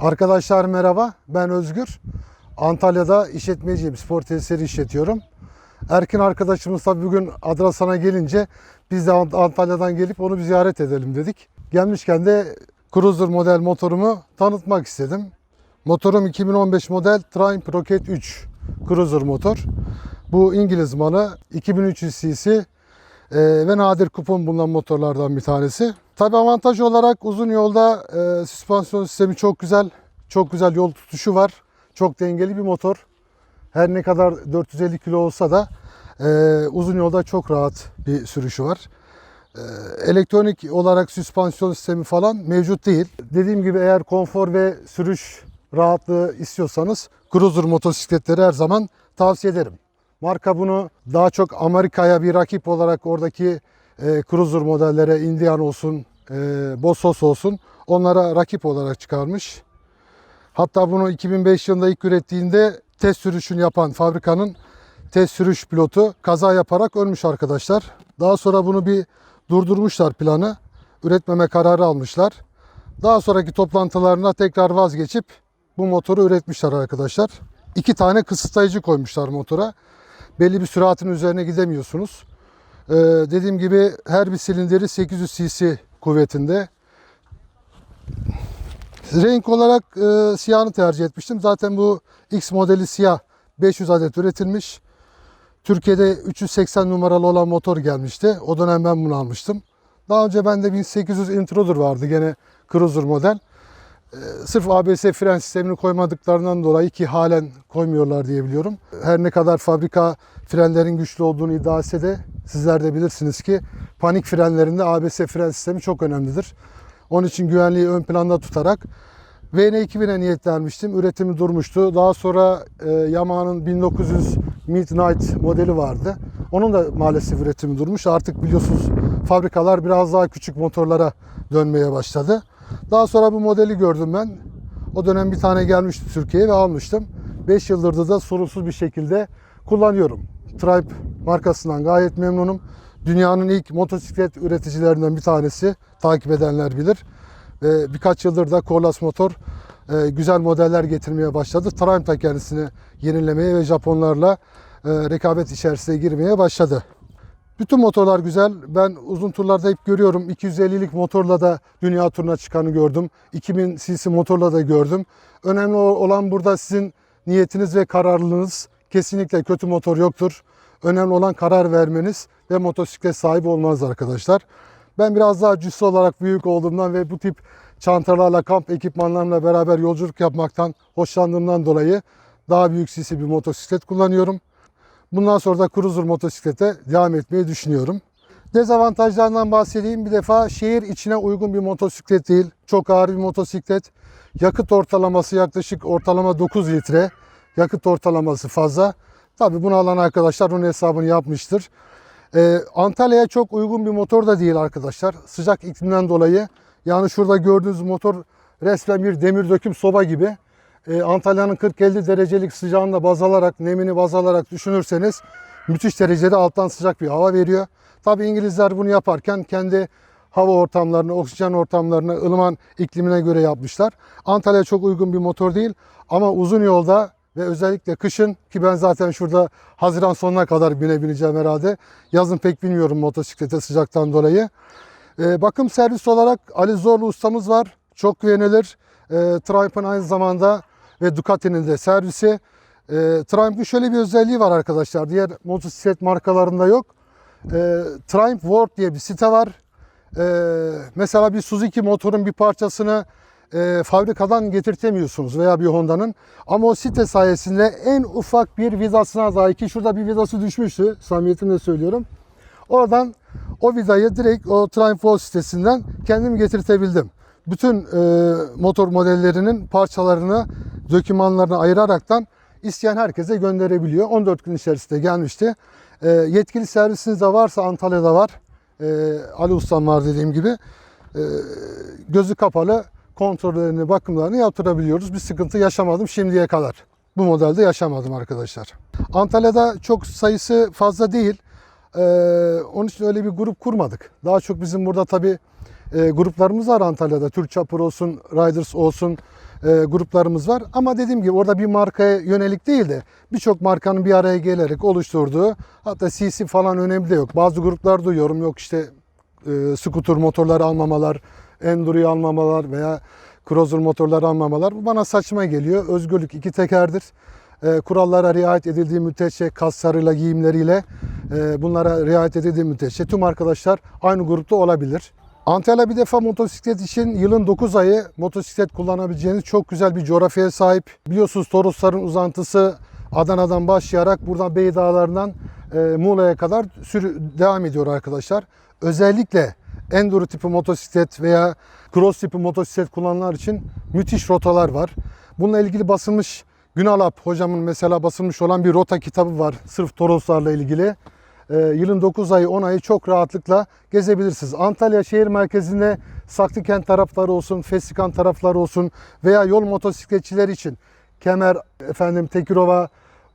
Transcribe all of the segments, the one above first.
Arkadaşlar merhaba, ben Özgür. Antalya'da işletmeciyim, spor tesisleri işletiyorum. Erkin arkadaşımız tabii bugün Adrasan'a gelince biz de Ant- Antalya'dan gelip onu bir ziyaret edelim dedik. Gelmişken de Cruiser model motorumu tanıtmak istedim. Motorum 2015 model Triumph Rocket 3 Cruiser motor. Bu İngiliz malı 2300 cc e, ve nadir kupon bulunan motorlardan bir tanesi. Tabi avantaj olarak uzun yolda e, süspansiyon sistemi çok güzel. Çok güzel yol tutuşu var. Çok dengeli bir motor. Her ne kadar 450 kilo olsa da e, uzun yolda çok rahat bir sürüşü var. E, elektronik olarak süspansiyon sistemi falan mevcut değil. Dediğim gibi eğer konfor ve sürüş rahatlığı istiyorsanız cruiser motosikletleri her zaman tavsiye ederim. Marka bunu daha çok Amerika'ya bir rakip olarak oradaki e, cruiser modellere Indian olsun, e, Bossos olsun onlara rakip olarak çıkarmış. Hatta bunu 2005 yılında ilk ürettiğinde test sürüşünü yapan fabrikanın test sürüş pilotu kaza yaparak ölmüş arkadaşlar. Daha sonra bunu bir durdurmuşlar planı. Üretmeme kararı almışlar. Daha sonraki toplantılarına tekrar vazgeçip bu motoru üretmişler arkadaşlar. İki tane kısıtlayıcı koymuşlar motora. Belli bir süratin üzerine gidemiyorsunuz. Ee, dediğim gibi her bir silindiri 800 cc kuvvetinde. Renk olarak e, siyahını tercih etmiştim. Zaten bu X modeli siyah 500 adet üretilmiş. Türkiye'de 380 numaralı olan motor gelmişti. O dönem ben bunu almıştım. Daha önce bende 1800 Intruder vardı gene Cruiser model. Ee, sırf ABS fren sistemini koymadıklarından dolayı ki halen koymuyorlar diye biliyorum. Her ne kadar fabrika frenlerin güçlü olduğunu iddia etse de sizler de bilirsiniz ki panik frenlerinde ABS fren sistemi çok önemlidir. Onun için güvenliği ön planda tutarak VN2000'e niyetlenmiştim. Üretimi durmuştu. Daha sonra e, Yamaha'nın 1900 Midnight modeli vardı. Onun da maalesef üretimi durmuş. Artık biliyorsunuz fabrikalar biraz daha küçük motorlara dönmeye başladı. Daha sonra bu modeli gördüm ben. O dönem bir tane gelmişti Türkiye'ye ve almıştım. 5 yıldır da sorunsuz bir şekilde kullanıyorum. Tribe markasından gayet memnunum. Dünyanın ilk motosiklet üreticilerinden bir tanesi. Takip edenler bilir. Ve birkaç yıldır da Corlas Motor e, güzel modeller getirmeye başladı. Triumph da kendisini yenilemeye ve Japonlarla e, rekabet içerisine girmeye başladı. Bütün motorlar güzel. Ben uzun turlarda hep görüyorum. 250'lik motorla da dünya turuna çıkanı gördüm. 2000 cc motorla da gördüm. Önemli olan burada sizin niyetiniz ve kararlılığınız. Kesinlikle kötü motor yoktur. Önemli olan karar vermeniz ve motosiklet sahibi olmanız arkadaşlar. Ben biraz daha cüssü olarak büyük olduğumdan ve bu tip çantalarla, kamp ekipmanlarımla beraber yolculuk yapmaktan hoşlandığımdan dolayı daha büyük cc bir motosiklet kullanıyorum. Bundan sonra da cruiser motosiklete devam etmeyi düşünüyorum. Dezavantajlarından bahsedeyim. Bir defa şehir içine uygun bir motosiklet değil. Çok ağır bir motosiklet. Yakıt ortalaması yaklaşık ortalama 9 litre. Yakıt ortalaması fazla. Tabi bunu alan arkadaşlar onun hesabını yapmıştır. Ee, Antalya'ya çok uygun bir motor da değil arkadaşlar. Sıcak iklimden dolayı. Yani şurada gördüğünüz motor resmen bir demir döküm soba gibi. Ee, Antalya'nın 40-50 derecelik sıcağını da baz alarak, nemini baz alarak düşünürseniz müthiş derecede alttan sıcak bir hava veriyor. Tabi İngilizler bunu yaparken kendi hava ortamlarını, oksijen ortamlarını, ılıman iklimine göre yapmışlar. Antalya çok uygun bir motor değil ama uzun yolda ve özellikle kışın ki ben zaten şurada Haziran sonuna kadar bine bineceğim herhalde. Yazın pek bilmiyorum motosiklete sıcaktan dolayı. Ee, bakım servis olarak Ali Zorlu ustamız var. Çok güvenilir. E, Triumph'ın aynı zamanda ve Ducati'nin de servisi. E, Triumph'ın şöyle bir özelliği var arkadaşlar. Diğer motosiklet markalarında yok. E, Triumph World diye bir site var. E, mesela bir Suzuki motorun bir parçasını e, fabrikadan getirtemiyorsunuz veya bir Honda'nın. Ama o site sayesinde en ufak bir vidasına dahi ki şurada bir vidası düşmüştü. Samimiyetimle söylüyorum. Oradan o vidayı direkt o Triumph World sitesinden kendim getirtebildim. Bütün e, motor modellerinin parçalarını, dokümanlarını ayıraraktan isteyen herkese gönderebiliyor. 14 gün içerisinde gelmişti. E, yetkili servisiniz de varsa Antalya'da var. E, Ali Ustam var dediğim gibi. E, gözü kapalı kontrollerini, bakımlarını yaptırabiliyoruz. Bir sıkıntı yaşamadım şimdiye kadar. Bu modelde yaşamadım arkadaşlar. Antalya'da çok sayısı fazla değil. Ee, onun için öyle bir grup kurmadık. Daha çok bizim burada tabii e, gruplarımız var Antalya'da. Türk Chopper olsun, Riders olsun, e, gruplarımız var. Ama dediğim gibi orada bir markaya yönelik değil de birçok markanın bir araya gelerek oluşturduğu hatta CC falan önemli de yok. Bazı gruplar duyuyorum yok işte e, scooter motorları almamalar, enduro'yu almamalar veya cruiser motorları almamalar. Bu bana saçma geliyor. Özgürlük iki tekerdir. E, kurallara riayet edildiği müddetçe kaslarıyla, giyimleriyle e, bunlara riayet edildiği müddetçe tüm arkadaşlar aynı grupta olabilir. Antalya bir defa motosiklet için yılın 9 ayı motosiklet kullanabileceğiniz çok güzel bir coğrafyaya sahip. Biliyorsunuz Torosların uzantısı Adana'dan başlayarak buradan Bey Dağları'ndan e, Muğla'ya kadar sürü devam ediyor arkadaşlar. Özellikle enduro tipi motosiklet veya cross tipi motosiklet kullananlar için müthiş rotalar var. Bununla ilgili basılmış Günalap hocamın mesela basılmış olan bir rota kitabı var sırf Toroslarla ilgili. Ee, yılın 9 ayı 10 ayı çok rahatlıkla gezebilirsiniz. Antalya şehir merkezinde Saklıkent tarafları olsun, Fesikan tarafları olsun veya yol motosikletçiler için Kemer, efendim Tekirova,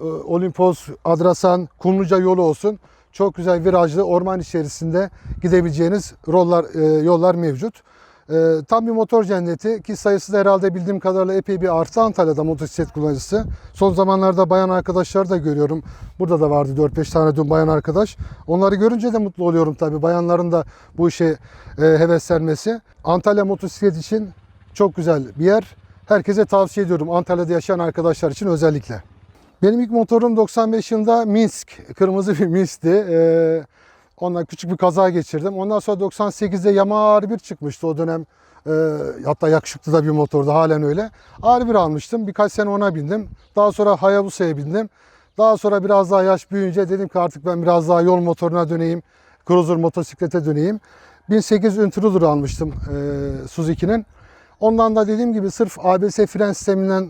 e, Olimpos, Adrasan, Kumluca yolu olsun. Çok güzel virajlı orman içerisinde gidebileceğiniz rollar, e, yollar mevcut. E, tam bir motor cenneti ki sayısı da herhalde bildiğim kadarıyla epey bir arttı Antalya'da motosiklet kullanıcısı. Son zamanlarda bayan arkadaşlar da görüyorum. Burada da vardı 4-5 tane dün bayan arkadaş. Onları görünce de mutlu oluyorum tabii. Bayanların da bu işe e, heveslenmesi. Antalya motosiklet için çok güzel bir yer. Herkese tavsiye ediyorum. Antalya'da yaşayan arkadaşlar için özellikle. Benim ilk motorum 95 yılında Minsk. Kırmızı bir Minsk'ti. Ee, ondan küçük bir kaza geçirdim. Ondan sonra 98'de Yamaha R1 çıkmıştı o dönem. Ee, hatta yakışıklı da bir motordu halen öyle. R1 almıştım. Birkaç sene ona bindim. Daha sonra Hayabusa'ya bindim. Daha sonra biraz daha yaş büyüyünce dedim ki artık ben biraz daha yol motoruna döneyim. Cruiser motosiklete döneyim. 1800 Intruder almıştım e, Suzuki'nin. Ondan da dediğim gibi sırf ABS fren sisteminden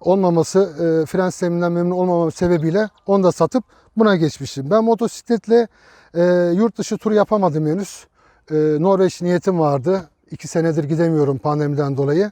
olmaması, e, fren sisteminden memnun olmamam sebebiyle onu da satıp buna geçmişim. Ben motosikletle e, yurt dışı tur yapamadım henüz. E, Norveç niyetim vardı. İki senedir gidemiyorum pandemiden dolayı.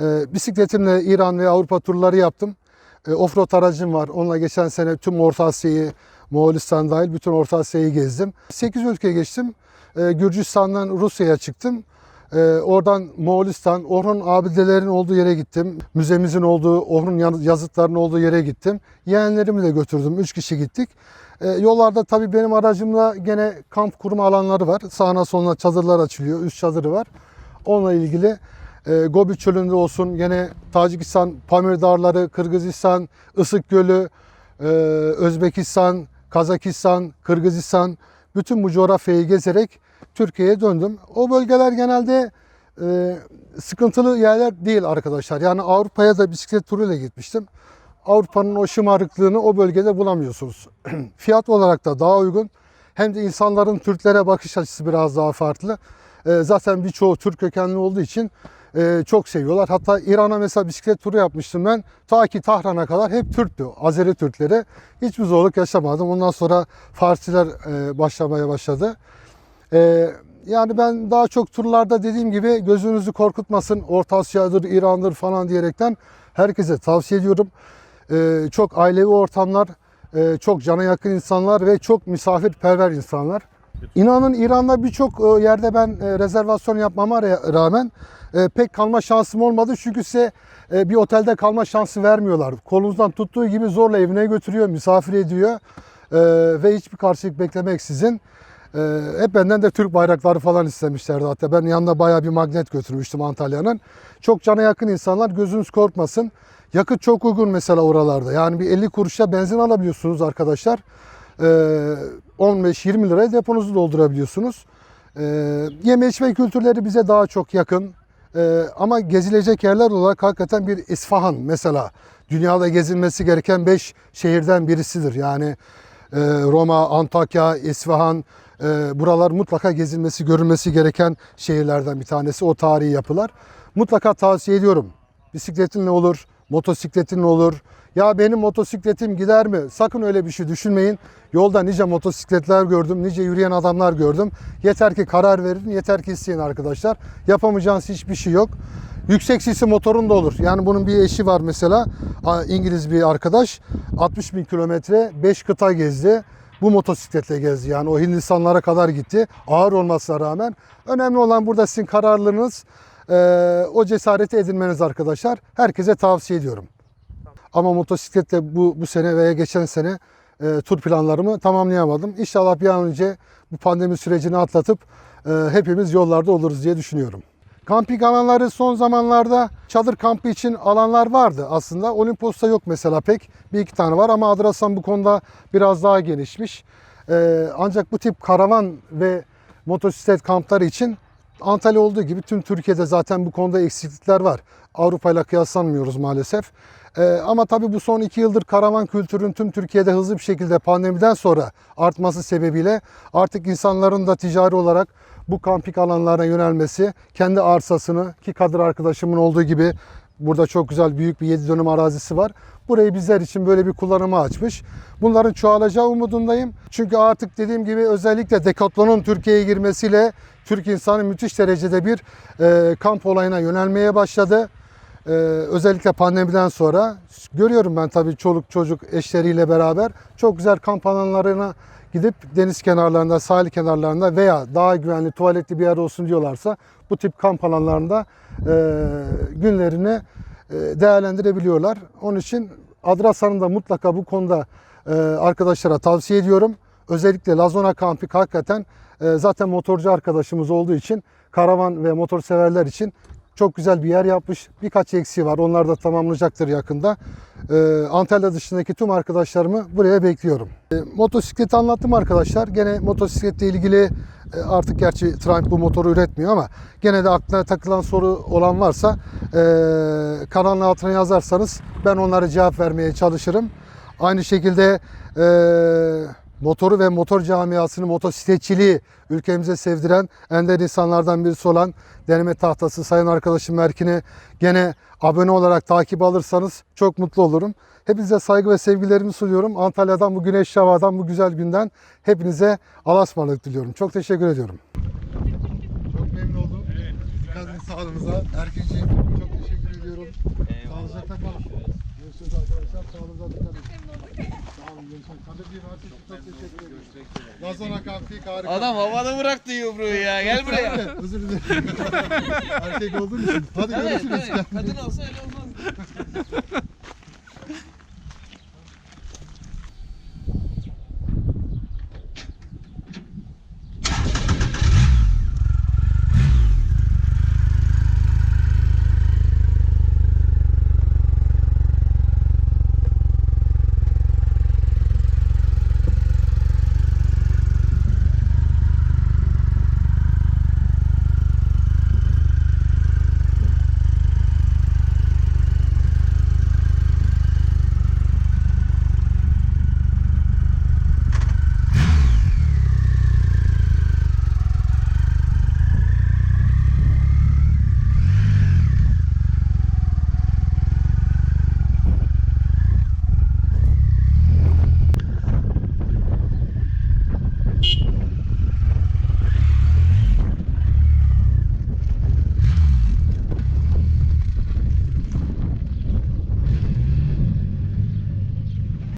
E, bisikletimle İran ve Avrupa turları yaptım. E, offroad aracım var. Onunla geçen sene tüm Orta Asya'yı, Moğolistan dahil bütün Orta Asya'yı gezdim. 8 ülke geçtim. E, Gürcistan'dan Rusya'ya çıktım. Ee, oradan Moğolistan, Orhun abidelerin olduğu yere gittim. Müzemizin olduğu, Orhun yazıtlarının olduğu yere gittim. Yeğenlerimi de götürdüm. Üç kişi gittik. Ee, yollarda tabii benim aracımla gene kamp kurma alanları var. Sağına soluna çadırlar açılıyor. Üst çadırı var. Onunla ilgili e, Gobi Çölü'nde olsun, gene Tacikistan, Pamir Dağları, Kırgızistan, Isık Gölü, e, Özbekistan, Kazakistan, Kırgızistan bütün bu coğrafyayı gezerek Türkiye'ye döndüm. O bölgeler genelde e, sıkıntılı yerler değil arkadaşlar. Yani Avrupa'ya da bisiklet turuyla gitmiştim. Avrupa'nın o şımarıklığını o bölgede bulamıyorsunuz. Fiyat olarak da daha uygun. Hem de insanların Türklere bakış açısı biraz daha farklı. E, zaten birçoğu Türk kökenli olduğu için e, çok seviyorlar. Hatta İran'a mesela bisiklet turu yapmıştım ben. Ta ki Tahran'a kadar hep Türktü. Azeri Türkleri. Hiçbir zorluk yaşamadım. Ondan sonra Farsiler e, başlamaya başladı. Ee, yani ben daha çok turlarda dediğim gibi gözünüzü korkutmasın. Orta Asya'dır, İran'dır falan diyerekten herkese tavsiye ediyorum. Ee, çok ailevi ortamlar, e, çok cana yakın insanlar ve çok misafirperver insanlar. İnanın İran'da birçok e, yerde ben e, rezervasyon yapmama ra- rağmen pek kalma şansım olmadı. Çünkü size bir otelde kalma şansı vermiyorlar. Kolunuzdan tuttuğu gibi zorla evine götürüyor, misafir ediyor ve hiçbir karşılık beklemeksizin. Ee, hep benden de Türk bayrakları falan istemişlerdi hatta. Ben yanında bayağı bir magnet götürmüştüm Antalya'nın. Çok cana yakın insanlar gözünüz korkmasın. Yakıt çok uygun mesela oralarda. Yani bir 50 kuruşa benzin alabiliyorsunuz arkadaşlar. Ee, 15-20 liraya deponuzu doldurabiliyorsunuz. Ee, yeme içme kültürleri bize daha çok yakın. Ee, ama gezilecek yerler olarak hakikaten bir İsfahan mesela. Dünyada gezilmesi gereken 5 şehirden birisidir. Yani e, Roma, Antakya, İsfahan, e, buralar mutlaka gezilmesi, görülmesi gereken şehirlerden bir tanesi. O tarihi yapılar. Mutlaka tavsiye ediyorum. Bisikletinle olur, motosikletinle olur. Ya benim motosikletim gider mi? Sakın öyle bir şey düşünmeyin. Yolda nice motosikletler gördüm, nice yürüyen adamlar gördüm. Yeter ki karar verin, yeter ki isteyin arkadaşlar. Yapamayacağınız hiçbir şey yok. Yüksek sisi motorun da olur. Yani bunun bir eşi var mesela. İngiliz bir arkadaş. 60 bin kilometre 5 kıta gezdi. Bu motosikletle gezdi. Yani o Hindistanlara kadar gitti. Ağır olmasına rağmen. Önemli olan burada sizin kararlılığınız. e, o cesareti edinmeniz arkadaşlar. Herkese tavsiye ediyorum. Ama motosikletle bu, bu sene veya geçen sene e, tur planlarımı tamamlayamadım. İnşallah bir an önce bu pandemi sürecini atlatıp e, hepimiz yollarda oluruz diye düşünüyorum. Kamping alanları son zamanlarda çadır kampı için alanlar vardı aslında. Olimpos'ta yok mesela pek. Bir iki tane var ama Adrasan bu konuda biraz daha genişmiş. E, ancak bu tip karavan ve motosiklet kampları için Antalya olduğu gibi tüm Türkiye'de zaten bu konuda eksiklikler var. Avrupa ile kıyaslanmıyoruz maalesef. Ee, ama tabii bu son iki yıldır karavan kültürün tüm Türkiye'de hızlı bir şekilde pandemiden sonra artması sebebiyle artık insanların da ticari olarak bu kamping alanlarına yönelmesi, kendi arsasını ki Kadir arkadaşımın olduğu gibi burada çok güzel büyük bir 7 dönüm arazisi var. Burayı bizler için böyle bir kullanıma açmış. Bunların çoğalacağı umudundayım. Çünkü artık dediğim gibi özellikle Decathlon'un Türkiye'ye girmesiyle Türk insanı müthiş derecede bir e, kamp olayına yönelmeye başladı. Ee, özellikle pandemiden sonra görüyorum ben tabii çoluk çocuk eşleriyle beraber çok güzel kamp alanlarına gidip deniz kenarlarında, sahil kenarlarında veya daha güvenli tuvaletli bir yer olsun diyorlarsa bu tip kamp alanlarında e, günlerini e, değerlendirebiliyorlar. Onun için Adrasan'ın da mutlaka bu konuda e, arkadaşlara tavsiye ediyorum. Özellikle Lazona Camping hakikaten e, zaten motorcu arkadaşımız olduğu için karavan ve motor severler için çok güzel bir yer yapmış. Birkaç eksiği var. Onlar da tamamlayacaktır yakında. Ee, Antalya dışındaki tüm arkadaşlarımı buraya bekliyorum. Ee, motosikleti anlattım arkadaşlar. Gene motosikletle ilgili e, artık gerçi Triumph bu motoru üretmiyor ama gene de aklına takılan soru olan varsa e, kanalın altına yazarsanız ben onlara cevap vermeye çalışırım. Aynı şekilde e, motoru ve motor camiasını, motosikletçiliği ülkemize sevdiren ender insanlardan birisi olan deneme tahtası sayın arkadaşım Erkin'i gene abone olarak takip alırsanız çok mutlu olurum. Hepinize saygı ve sevgilerimi sunuyorum. Antalya'dan bu güneş havadan bu güzel günden hepinize Allah'a ısmarladık diliyorum. Çok teşekkür ediyorum. Çok memnun oldum. Dikkat edin sağlığınıza. Erkin'ciğim çok teşekkür ediyorum. Sağlıcakla kalın. Görüşürüz arkadaşlar. Sağlığınıza dikkat edin. Lazona Kampik harika. Adam havada bıraktı yumruğu ya. Gel buraya. Özür dilerim. Erkek olduğun için. Hadi Evet, görüşürüz. evet. Kadın olsa öyle olmaz.